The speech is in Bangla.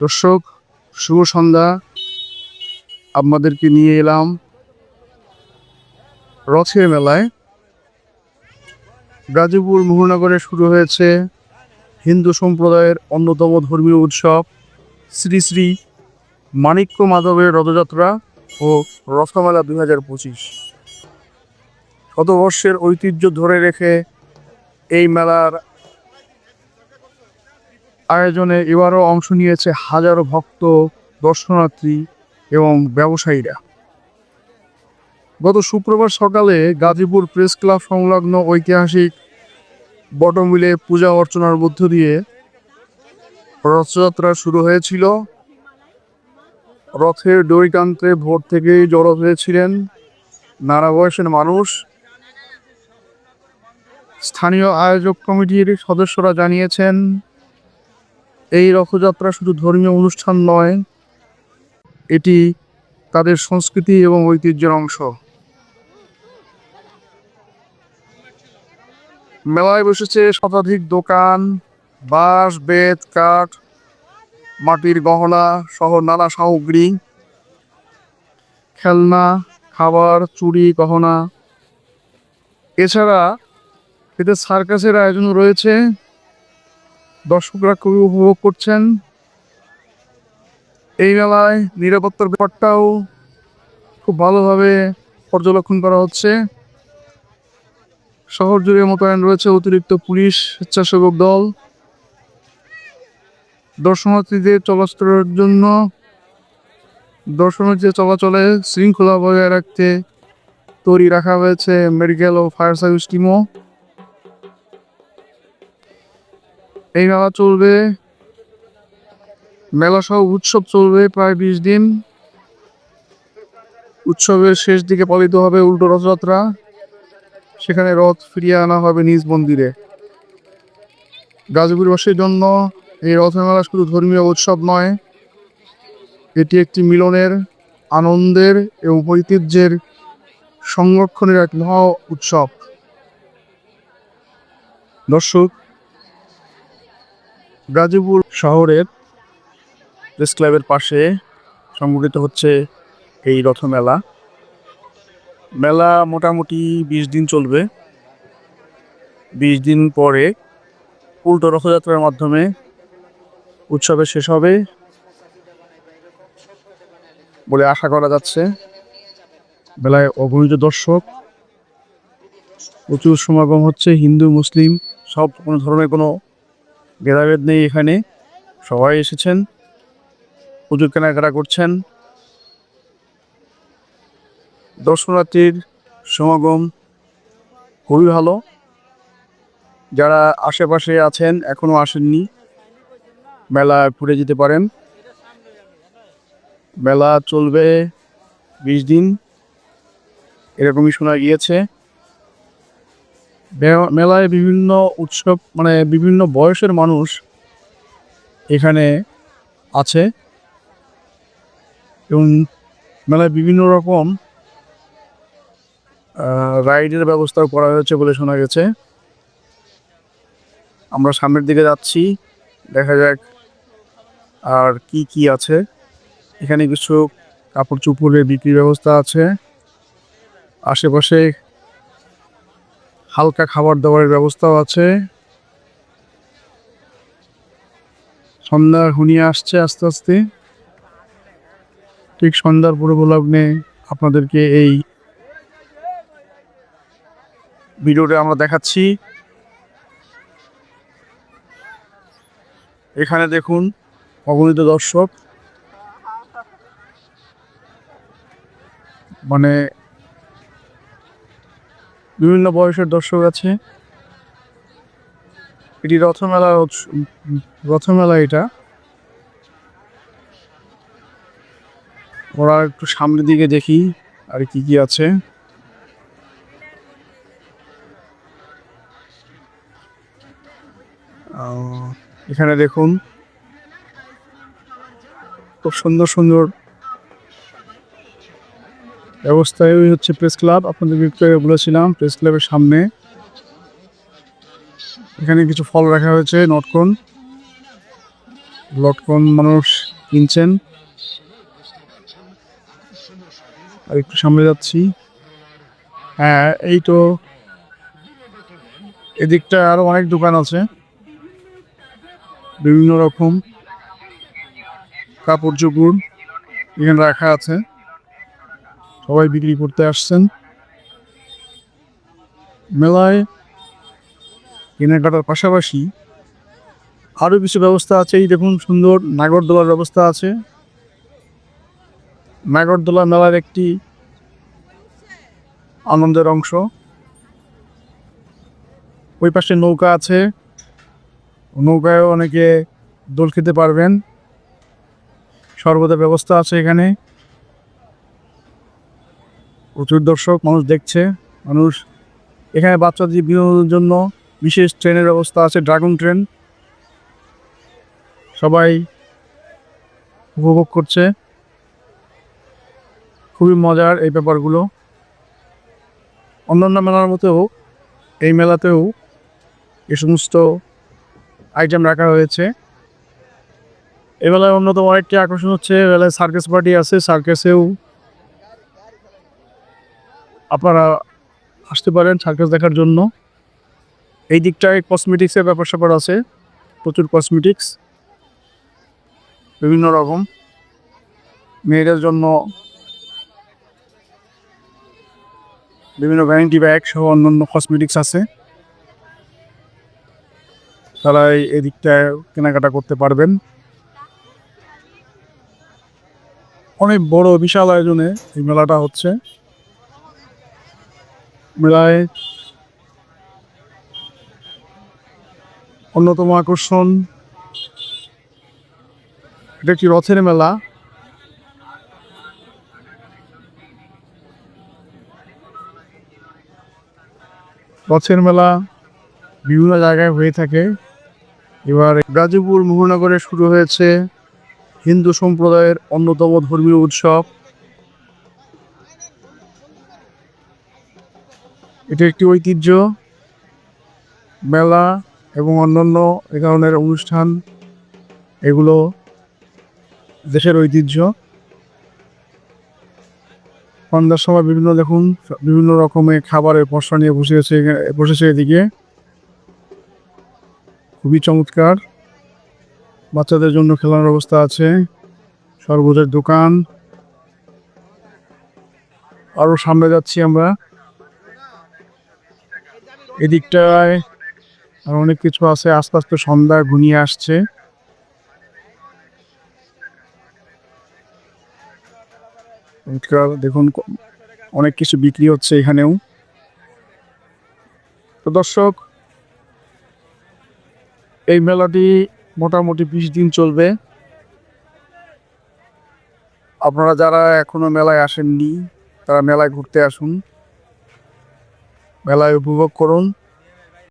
দর্শক, শুভ সন্ধ্যা। আপনাদেরকে নিয়ে এলাম রথের মেলায়। গাজীপুর মোহনগরে শুরু হয়েছে হিন্দু সম্প্রদায়ের অন্যতম ধর্মীয় উৎসব। শ্রী শ্রী মাণিক্য মাধবের রথযাত্রা ও রথমেলা দুই হাজার পঁচিশ। শতবর্ষের ঐতিহ্য ধরে রেখে এই মেলার আয়োজনে এবারও অংশ নিয়েছে হাজারো ভক্ত, দর্শনার্থী এবং ব্যবসায়ীরা। গত শুক্রবার সকালে গাজীপুর প্রেস ক্লাব সংলগ্ন ঐতিহাসিক বটমিলে পূজা অর্চনার মধ্য দিয়ে রথযাত্রা শুরু হয়েছিল। রথের দড়ি টানতে ভোর থেকেই জড়ো হয়েছিলেন নানা বয়সের মানুষ। স্থানীয় আয়োজক কমিটির সদস্যরা জানিয়েছেন এই রথযাত্রা শুধু ধর্মীয় অনুষ্ঠান নয়, এটি তাদের সংস্কৃতি এবং ঐতিহ্যের অংশ। মেলায় বসেছে শতাধিক দোকান, বাঁশ, বেত, কাঠ, মাটির গহনা সহ নানা সামগ্রী, খেলনা, খাবার চুরি গহনা। এছাড়া এতে সার্কাসের আয়োজন রয়েছে। দর্শকরা খুবই উপভোগ করছেন। এই মেলায় নিরাপত্তার ব্যাপারটাও খুব ভালোভাবে পর্যবেক্ষণ করা হচ্ছে। শহর জুড়ে মোতায়েন রয়েছে অতিরিক্ত পুলিশ, স্বেচ্ছাসেবক দল। দর্শনার্থীদের চলাচলের জন্য দর্শনার্থীদের চলাচলে শৃঙ্খলা বজায় রাখতে তৈরি রাখা হয়েছে মেডিকেল ও ফায়ার সার্ভিস টিমও। এই মেলা চলবে। মেলা সহ উৎসব চলবে প্রায় বিশ দিন। উৎসবের শেষ দিকে পালিত হবে উল্টো রথযাত্রা। সেখানে রথ ফিরিয়ে আনা হবে নিজ মন্দিরে। গাজীপুরবাসীর জন্য এই রথমেলা শুধু ধর্মীয় উৎসব নয়, এটি একটি মিলনের, আনন্দের এবং ঐতিহ্যের সংরক্ষণের এক মহা উৎসব। দর্শক গাজীপুর শহরের প্রেস ক্লাবের পাশে সংগঠিত হচ্ছে এই রথমেলা। মেলা মোটামুটি বিশ দিন চলবে। বিশ দিন পরে উল্টো রথযাত্রার মাধ্যমে উৎসবে শেষ হবে বলে আশা করা যাচ্ছে। মেলায় অগণিত দর্শক, প্রচুর সমাগম হচ্ছে, হিন্দু, মুসলিম, সব কোনো ধরনের কোনো ভেদাভেদ নেই এখানে। সবাই এসেছেন। পুজোর কেনাকাটা করছেন। দর্শনার্থীর সমাগম খুবই ভালো। যারা আশেপাশে আছেন, এখনও আসেননি, মেলা ঘুরে যেতে পারেন। মেলা চলবে বিশ দিন। এরকমই শোনা গিয়েছে। মেলায় বিভিন্ন উৎসব মানে বিভিন্ন বয়সের মানুষ এখানে আছে। এবং মেলায় বিভিন্ন রকম রাইডের ব্যবস্থাও করা হয়েছে বলে শোনা গেছে। আমরা সামনের দিকে যাচ্ছি, দেখা যাক আর কি কি আছে। এখানে কিছু কাপড় চোপড়ের বিক্রির ব্যবস্থা আছে। আশেপাশে হালকা খাবার দাবারের ব্যবস্থাও আছে। সন্ধ্যা ঘনিয়ে আসছে আস্তে আস্তে। ঠিক সন্ধ্যার পূর্ব আপনাদেরকে এই ভিডিওটা আমরা দেখাচ্ছি। এখানে দেখুন, অগণিত দর্শক। মানে বিভিন্ন বয়সের দর্শক আছে। এটি রথমেলা রথমেলা এটা। ওরা একটু সামনের দিকে দেখি আর কি কি আছে। এখানে দেখুন, খুব সুন্দর সুন্দর ব্যবস্থায় ওই হচ্ছে প্রেস ক্লাব আপনাদের আগে বলেছিলাম প্রেস ক্লাবের সামনে এখানে কিছু ফল রাখা হয়েছে, নটকন। লটকন মানুষ কিনছেন। আর একটু সামনে যাচ্ছি। হ্যাঁ এই তো এদিকটা আরও অনেক দোকান আছে। বিভিন্ন রকম কাপড় চোপড় এখানে রাখা আছে। সবাই বিক্রি করতে আসছেন। মেলায় কেনাকাটার পাশাপাশি আরও কিছু ব্যবস্থা আছে। এই দেখুন সুন্দর নাগরদোলার ব্যবস্থা আছে। নাগরদোলা মেলার একটি আনন্দের অংশ। ওই পাশে নৌকা আছে। নৌকায়ও অনেকে দোল খেতে পারবেন। সর্বদা ব্যবস্থা আছে এখানে। প্রচুর দর্শক, মানুষ দেখছে, মানুষ এখানে বাচ্চাদের বিনোদনের জন্য বিশেষ ট্রেনের ব্যবস্থা আছে, ড্রাগন ট্রেন। সবাই উপভোগ করছে। খুবই মজার এই ব্যাপারগুলো। অন্যান্য মেলার মতেও এই মেলাতেও এ সমস্ত আইটেম রাখা হয়েছে। এই মেলায় অন্যতম আরেকটি আকর্ষণ হচ্ছে এ মেলায় সার্কাস পার্টি আছে সার্কাসেও আপনারা আসতে পারেন সার্কাস দেখার জন্য। এই দিকটায় কসমেটিক্সের ব্যাপার স্যাপার আছে। প্রচুর কসমেটিক্স বিভিন্ন রকম। মেয়েদের জন্য বিভিন্ন ভ্যানিটি ব্যাগ সহ অন্যান্য কসমেটিক্স আছে। তারা এই- দিকটায় কেনাকাটা করতে পারবেন। অনেক বড় বিশাল আয়োজনে এই মেলাটা হচ্ছে। মেলায় অন্যতম আকর্ষণ। এটা একটি রথের মেলা। রথের মেলা বিভিন্ন জায়গায় হয়ে থাকে। এবার গাজীপুর, মোহনগরে শুরু হয়েছে হিন্দু সম্প্রদায়ের অন্যতম ধর্মীয় উৎসব। এটা একটি ঐতিহ্য, মেলা এবং অন্যান্য এ ধরনের অনুষ্ঠান, এগুলো দেশের ঐতিহ্য। সন্ধ্যার সময় বিভিন্ন দেখুন, বিভিন্ন রকমের খাবারের পসরা নিয়ে বসেছে বসেছে এদিকে। খুবই চমৎকার। বাচ্চাদের জন্য খেলার ব্যবস্থা আছে সরবুজের দোকান। আরও সামনে যাচ্ছি আমরা। এদিকটায় আর অনেক কিছু আছে। আস্তে আস্তে সন্ধ্যা ঘনিয়ে আসছে। দেখুন, অনেক কিছু বিক্রি হচ্ছে এখানেও। তো দর্শক, এই মেলাটি মোটামুটি বিশ দিন চলবে। আপনারা যারা এখনও মেলায় আসেননি, তারা মেলায় ঘুরতে আসুন। মেলায় উপভোগ করুন।